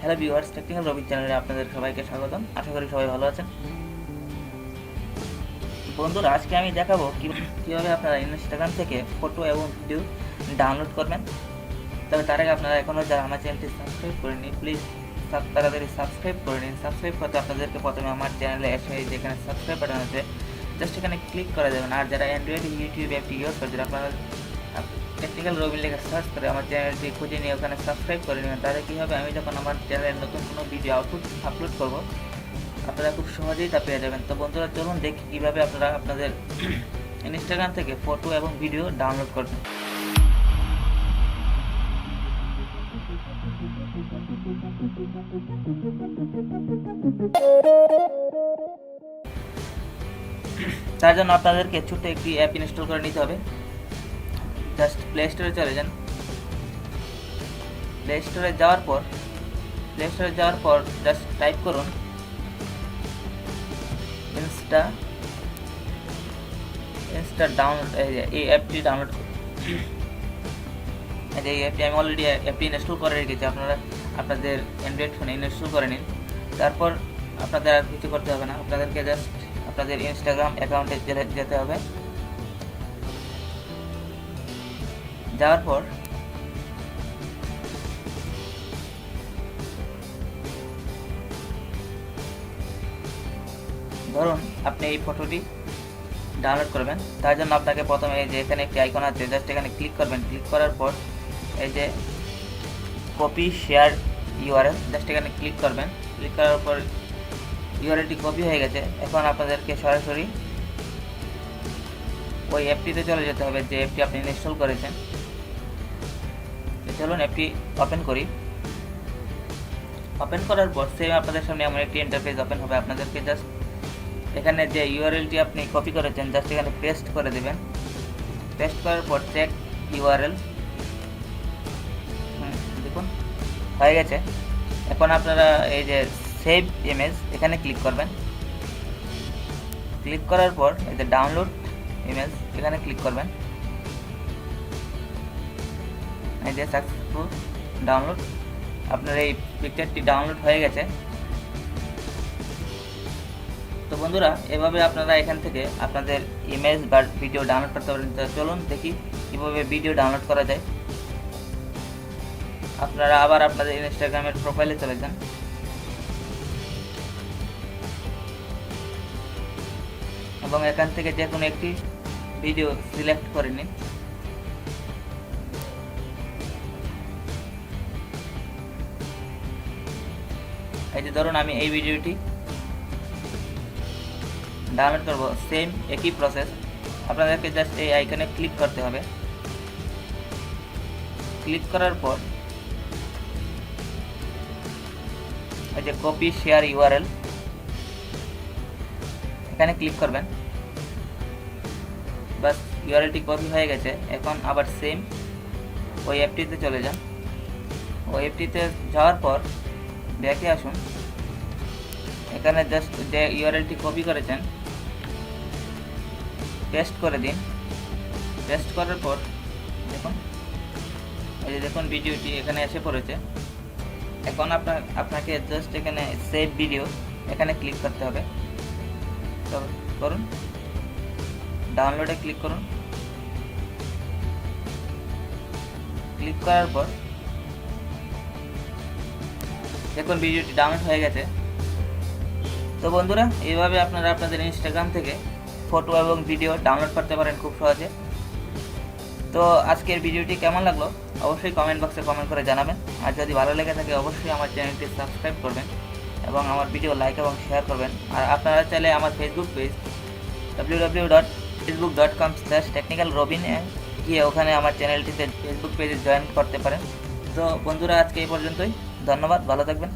Hello viewers technical রবি চ্যানেলে আপনাদের সবাইকে স্বাগতম। আশা করি সবাই ভালো আছেন। বন্ধুরা, আজকে আমি দেখাবো কীভাবে আপনারা ইনস্টাগ্রাম থেকে ফটো এবং ভিডিও ডাউনলোড করবেন। তবে তার আগে আপনারা এখনও যারা আমার চ্যানেলটি সাবস্ক্রাইব করেনি প্লিজ তাড়াতাড়ি সাবস্ক্রাইব করে নিন। সাবস্ক্রাইব করতে আপনাদেরকে প্রথমে আমার চ্যানেলে এসে যেখানে সাবস্ক্রাইব বাটন আছে জাস্ট এখানে ক্লিক করা যাবেন আর যারা অ্যান্ড্রয়েড ইউটিউব অ্যাপটি ইউজ করছেন, আপনারা টেকনিক্যাল রবিন লেখা সার্চ করে আমার চ্যানেলটি খুঁজে নিয়ে ওখানে সাবস্ক্রাইব করে নেবেন। তাহলে কী হবে? আমি যখন আমার চ্যানেলে নতুন কোনো ভিডিও আউটপুট আপলোড করব, আপনারা খুব সহজেই তা পেয়ে যাবেন। তো বন্ধুরা, চলুন দেখি কীভাবে আপনারা আপনাদের ইনস্টাগ্রাম থেকে ফটো এবং ভিডিও ডাউনলোড করবেন। তার জন্য আপনাদেরকে ছোট্ট একটি অ্যাপ ইনস্টল করে নিতে হবে। জাস্ট প্লে স্টোরে চলে যান। প্লে স্টোরে যাওয়ার পর, প্লে স্টোরে যাওয়ার পর জাস্ট টাইপ করুন ইনস্টা ইনস্টা ডাউনলোড, এই অ্যাপটি ডাউনলোড করুন। এই অ্যাপটি আমি অলরেডি অ্যাপটি ইনস্টল করে রেখেছি, আপনারা আপনাদের অ্যান্ড্রয়েড ফোনে ইনস্টল করে নিন। তারপর আপনাদের আর কিছু করতে হবে না, আপনাদেরকে জাস্ট আপনাদের ইনস্টাগ্রাম অ্যাকাউন্টে যেতে হবে। যাওয়ার পর ধরুন আপনি এই ফটোটি ডাউনলোড করবেন, তার জন্য আপনাকে প্রথমে এই যে এখানে একটি আইকন আছে জাস্ট এখানে ক্লিক করবেন। ক্লিক করার পর এই যে কপি শেয়ার ইউআরএল জাস্ট এখানে ক্লিক করবেন। ক্লিক করার পর ইউআরএলটি কপি হয়ে গেছে। এখন আপনাদেরকে সরাসরি ওই অ্যাপটিতে চলে যেতে হবে, যে অ্যাপটি আপনি ইনস্টল করেছেন। চলুন অ্যাপটি ওপেন করি। ওপেন করার পর সেম আপনাদের সামনে এমন একটি ইন্টারফেস ওপেন হবে আপনাদেরকে জাস্ট এখানে যে ইউআরএলটি আপনি কপি করেছেন জাস্ট এখানে পেস্ট করে দেবেন। পেস্ট করার পর চেক ইউআরএল দেখুন, হয়ে গেছে। এখন আপনারা এই যে সেভ ইমেজ এখানে ক্লিক করবেন। ক্লিক করার পর এই যে ডাউনলোড ইমেজ এখানে ক্লিক করবেন। এই যে সাকসেসফুল ডাউনলোড আপনার এই পিকচারটি ডাউনলোড হয়ে গেছে। তো বন্ধুরা, এভাবে আপনারা এখান থেকে আপনাদের ইমেজ বা ভিডিও ডাউনলোড করতে পারেন। চলুন দেখি কীভাবে ভিডিও ডাউনলোড করা যায়। আপনারা আবার আপনাদের ইনস্টাগ্রামের প্রোফাইলে চলে যান। এবং এখান থেকে যে কোনো একটি ভিডিও সিলেক্ট করে নিন। এই যে ধরুন আমি এই ভিডিওটি ডাউনলোড করব সেম একই প্রসেস আপনাদেরকে জাস্ট এই আইকনে ক্লিক করতে হবে। ক্লিক করার পর এই যে কপি শেয়ার ইউআরএল এখানে ক্লিক করবেন। বাস ইউআরএলটি কপি হয়ে গেছে। এখন আবার সেম ওই অ্যাপটিতে চলে যান। ওই অ্যাপটিতে যাওয়ার পর ব্যাকে আসুন। এখানে জাস্ট যে ইউআরএলটি কপি করেছেন পেস্ট করে দিন। পেস্ট করার পর দেখুন, এই যে দেখুন ভিডিওটি এখানে এসে পড়েছে। এখন আপনার, আপনাকে জাস্ট এখানে সেভ ভিডিও এখানে ক্লিক করতে হবে। তো করুন। ডাউনলোডে ক্লিক করুন। ক্লিক করার পর দেখুন ভিডিওটি ডাউনলোড হয়ে গেছে। তো বন্ধুরা, এইভাবে আপনারা আপনাদের ইনস্টাগ্রাম থেকে ফটো এবং ভিডিও ডাউনলোড করতে পারেন খুব সহজে। তো আজকের ভিডিওটি কেমন লাগল? অবশ্যই কমেন্ট বক্সে কমেন্ট করে জানাবেন। আর যদি ভালো লেগে থাকে, অবশ্যই আমার চ্যানেলটি সাবস্ক্রাইব করবেন এবং আমার ভিডিও লাইক এবং শেয়ার করবেন। আর আপনারা চাইলে আমার Facebook page W W dot Facebook dot com slash technical রবিনে গিয়ে ওখানে আমার চ্যানেলটিতে ফেসবুক পেজে জয়েন করতে পারেন। তো বন্ধুরা, আজকে এই পর্যন্তই। ধন্যবাদ ভালো থাকবেন।